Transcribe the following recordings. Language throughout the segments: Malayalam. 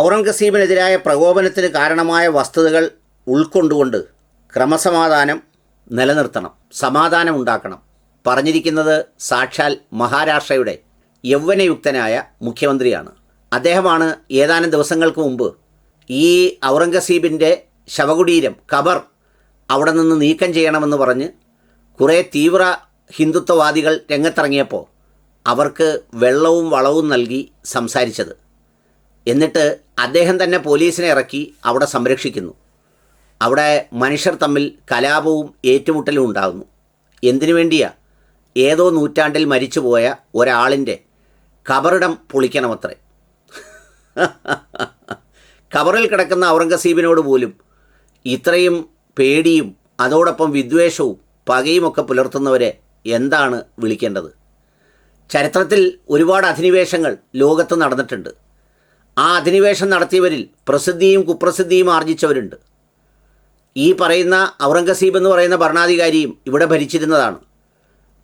ഔറംഗസീബിനെതിരായ പ്രകോപനത്തിന് കാരണമായ വസ്തുതകൾ ഉൾക്കൊണ്ടുകൊണ്ട് ക്രമസമാധാനം നിലനിർത്തണം സമാധാനം ഉണ്ടാക്കണം. പറഞ്ഞിരിക്കുന്നത് സാക്ഷാൽ മഹാരാഷ്ട്രയുടെ യൗവനയുക്തനായ മുഖ്യമന്ത്രിയാണ്. അദ്ദേഹമാണ് ഏതാനും ദിവസങ്ങൾക്ക് മുമ്പ് ഈ ഔറംഗസീബിന്റെ ശവകുടീരം ഖബർ അവിടെ നിന്ന് നീക്കം ചെയ്യണമെന്ന് പറഞ്ഞ് കുറേ തീവ്ര ഹിന്ദുത്വവാദികൾ രംഗത്തിറങ്ങിയപ്പോൾ അവർക്ക് വെള്ളവും വളവും നൽകി സംസാരിച്ചത്. എന്നിട്ട് അദ്ദേഹം തന്നെ പോലീസിനെ ഇറക്കി അവിടെ സംരക്ഷിക്കുന്നു. അവിടെ മനുഷ്യർ തമ്മിൽ കലാപവും ഏറ്റുമുട്ടലും ഉണ്ടാകുന്നു എന്തിനു വേണ്ടിയാ? ഏതോ നൂറ്റാണ്ടിൽ മരിച്ചുപോയ ഒരാളിന്റെ കബറിടം പൊളിക്കണമത്രേ. കബറിൽ കിടക്കുന്ന ഔറംഗസീബിനോട് പോലും ഇത്രയും പേടിയും അതോടൊപ്പം വിദ്വേഷവും പകയുമൊക്കെ പുലർത്തുന്നവരെ എന്താണ് വിളിക്കേണ്ടത്? ചരിത്രത്തിൽ ഒരുപാട് അധിനിവേശങ്ങൾ ലോകത്ത് നടന്നിട്ടുണ്ട്. ആ അധിനിവേശം നടത്തിയവരിൽ പ്രസിദ്ധിയും കുപ്രസിദ്ധിയും ആർജിച്ചവരുണ്ട്. ഈ പറയുന്ന ഔറംഗസീബ് എന്ന് പറയുന്ന ഭരണാധികാരിയും ഇവിടെ ഭരിച്ചിരുന്നതാണ്.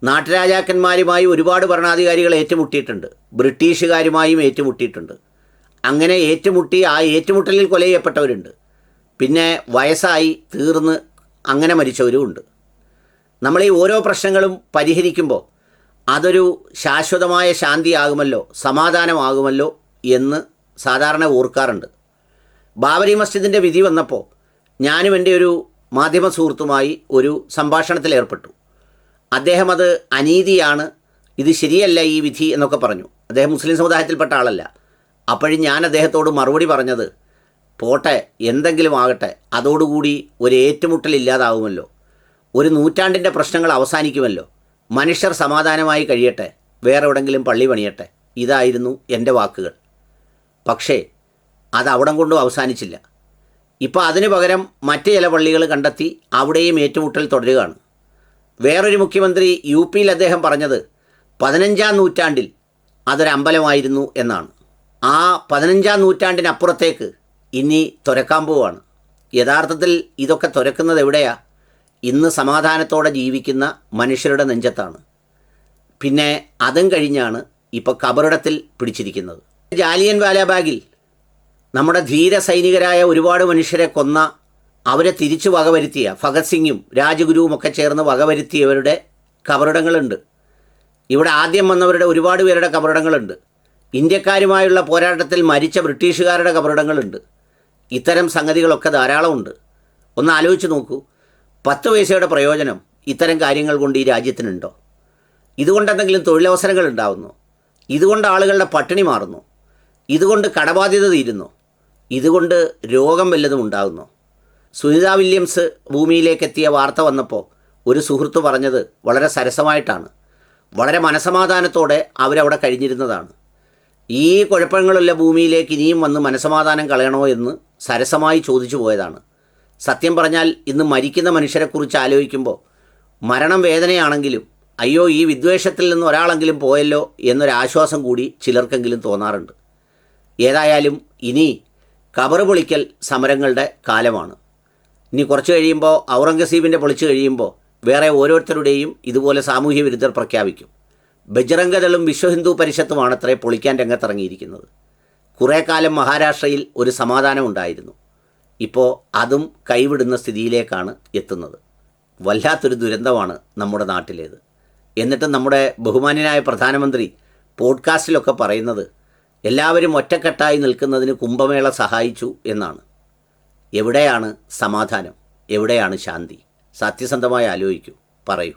നാട്ടുരാജാക്കന്മാരുമായി ഒരുപാട് ഭരണാധികാരികൾ ഏറ്റുമുട്ടിയിട്ടുണ്ട്. ബ്രിട്ടീഷുകാരുമായും ഏറ്റുമുട്ടിയിട്ടുണ്ട്. അങ്ങനെ ഏറ്റുമുട്ടി ആ ഏറ്റുമുട്ടലിൽ കൊല ചെയ്യപ്പെട്ടവരുണ്ട് പിന്നെ വയസ്സായി തീർന്ന് അങ്ങനെ മരിച്ചവരും ഉണ്ട് നമ്മൾ ഈ ഓരോ പ്രശ്നങ്ങളും പരിഹരിക്കുമ്പോൾ അതൊരു ശാശ്വതമായ ശാന്തിയാകുമല്ലോ സമാധാനമാകുമല്ലോ എന്ന് സാധാരണ ഓർക്കാറുണ്ട് ബാബരി മസ്ജിദിന്റെ വിധി വന്നപ്പോൾ ഞാനും എന്റെ ഒരു മാധ്യമ സുഹൃത്തുമായി ഒരു സംഭാഷണത്തിൽ ഏർപ്പെട്ടു. അദ്ദേഹം അത് അനീതിയാണ് ഇത് ശരിയല്ല ഈ വിധി എന്നൊക്കെ പറഞ്ഞു. അദ്ദേഹം മുസ്ലിം സമുദായത്തിൽപ്പെട്ട ആളല്ല. അപ്പോഴും ഞാൻ അദ്ദേഹത്തോട് മറുപടി പറഞ്ഞത് പോട്ടെ എന്തെങ്കിലും ആകട്ടെ അതോടുകൂടി ഒരു ഏറ്റുമുട്ടൽ ഇല്ലാതാവുമല്ലോ. ഒരു നൂറ്റാണ്ടിന്റെ പ്രശ്നങ്ങൾ അവസാനിക്കുമല്ലോ. മനുഷ്യർ സമാധാനമായി കഴിയട്ടെ വേറെ എവിടെങ്കിലും പള്ളി പണിയട്ടെ. ഇതായിരുന്നു എന്റെ വാക്കുകൾ. പക്ഷേ അത് അവിടം കൊണ്ടും അവസാനിച്ചില്ല. ഇപ്പോൾ അതിനു പകരം മറ്റ് ചില പള്ളികൾ കണ്ടെത്തി അവിടെയും ഏറ്റുമുട്ടൽ തുടരുകയാണ്. വേറൊരു മുഖ്യമന്ത്രി യു പിയിൽ അദ്ദേഹം പറഞ്ഞത് പതിനഞ്ചാം നൂറ്റാണ്ടിൽ അതൊരമ്പലമായിരുന്നു എന്നാണ്. ആ പതിനഞ്ചാം നൂറ്റാണ്ടിനപ്പുറത്തേക്ക് ഇനി തുരക്കാൻ പോവാണ് യഥാർത്ഥത്തിൽ ഇതൊക്കെ തുരക്കുന്നത് എവിടെയാ? ഇന്ന് സമാധാനത്തോടെ ജീവിക്കുന്ന മനുഷ്യരുടെ നെഞ്ചത്താണ്. പിന്നെ അതും കഴിഞ്ഞാണ് ഇപ്പോൾ കബറിടത്തിൽ പിടിച്ചിരിക്കുന്നത്. ജാലിയൻ വാലാബാഗിൽ നമ്മുടെ ധീര സൈനികരായ ഒരുപാട് മനുഷ്യരെ കൊന്ന അവരെ തിരിച്ചു വകവരുത്തിയ ഭഗത് സിംഗും രാജഗുരുവും ഒക്കെ ചേർന്ന് വകവരുത്തിയവരുടെ കബറിടങ്ങളുണ്ട്. ഇവിടെ ആദ്യം വന്നവരുടെ ഒരുപാട് പേരുടെ കബറിടങ്ങളുണ്ട്. ഇന്ത്യക്കാരുമായുള്ള പോരാട്ടത്തിൽ മരിച്ച ബ്രിട്ടീഷുകാരുടെ കബറിടങ്ങളുണ്ട്. ഇത്തരം സംഗതികളൊക്കെ ധാരാളമുണ്ട്. ഒന്ന് ആലോചിച്ച് നോക്കൂ. പത്ത് പൈസയുടെ പ്രയോജനം ഇത്തരം കാര്യങ്ങൾ കൊണ്ട് ഈ രാജ്യത്തിനുണ്ടോ? ഇതുകൊണ്ട് എന്തെങ്കിലും തൊഴിലവസരങ്ങൾ ഉണ്ടാവുന്നു? ഇതുകൊണ്ട് ആളുകളുടെ പട്ടിണി മാറുന്നു? ഇതുകൊണ്ട് കടബാധ്യത തീരുന്നു. ഇതുകൊണ്ട് രോഗം വല്ലതും ഉണ്ടാകുന്നു. സുനിത വില്യംസ് ഭൂമിയിലേക്ക് എത്തിയ വാർത്ത വന്നപ്പോൾ ഒരു സുഹൃത്ത് പറഞ്ഞത് വളരെ സരസമായിട്ടാണ്. വളരെ മനസമാധാനത്തോടെ അവരവിടെ കഴിഞ്ഞിരുന്നതാണ്. ഈ കുഴപ്പങ്ങളുള്ള ഭൂമിയിലേക്ക് ഇനിയും വന്ന് മനസമാധാനം കളയണോ എന്ന് സരസമായി ചോദിച്ചു പോയതാണ്. സത്യം പറഞ്ഞാൽ ഇന്ന് മരിക്കുന്ന മനുഷ്യരെക്കുറിച്ച് ആലോചിക്കുമ്പോൾ മരണം വേദനയാണെങ്കിലും അയ്യോ ഈ വിദ്വേഷത്തിൽ നിന്ന് ഒരാളെങ്കിലും പോയല്ലോ എന്നൊരാശ്വാസം കൂടി ചിലർക്കെങ്കിലും തോന്നാറുണ്ട്. ഏതായാലും ഇനി കബർ പൊളിക്കൽ സമരങ്ങളുടെ കാലമാണ്. ഇനി കുറച്ച് കഴിയുമ്പോൾ ഔറംഗസീബിന്റെ പൊളിച്ചു കഴിയുമ്പോൾ വേറെ ഓരോരുത്തരുടെയും ഇതുപോലെ സാമൂഹ്യ വിരുദ്ധർ പ്രഖ്യാപിക്കും. ബജ്രംഗദളും വിശ്വഹിന്ദു പരിഷത്തുമാണ് അത്രേ പൊളിക്കാൻ രംഗത്തിറങ്ങിയിരിക്കുന്നത്. കുറേ കാലം മഹാരാഷ്ട്രയിൽ ഒരു സമാധാനം ഉണ്ടായിരുന്നു. ഇപ്പോൾ അതും കൈവിടുന്ന സ്ഥിതിയിലേക്കാണ് എത്തുന്നത്. വല്ലാത്തൊരു ദുരന്തമാണ് നമ്മുടെ നാട്ടിലേത്. എന്നിട്ട് നമ്മുടെ ബഹുമാന്യനായ പ്രധാനമന്ത്രി പോഡ്കാസ്റ്റിലൊക്കെ പറയുന്നത് എല്ലാവരും ഒറ്റക്കെട്ടായി നിൽക്കുന്നതിന് കുംഭമേള സഹായിച്ചു എന്നാണ്. എവിടെയാണ് സമാധാനം? എവിടെയാണ് ശാന്തി? സത്യസന്ധമായി ആലോചിക്കൂ. പറയൂ.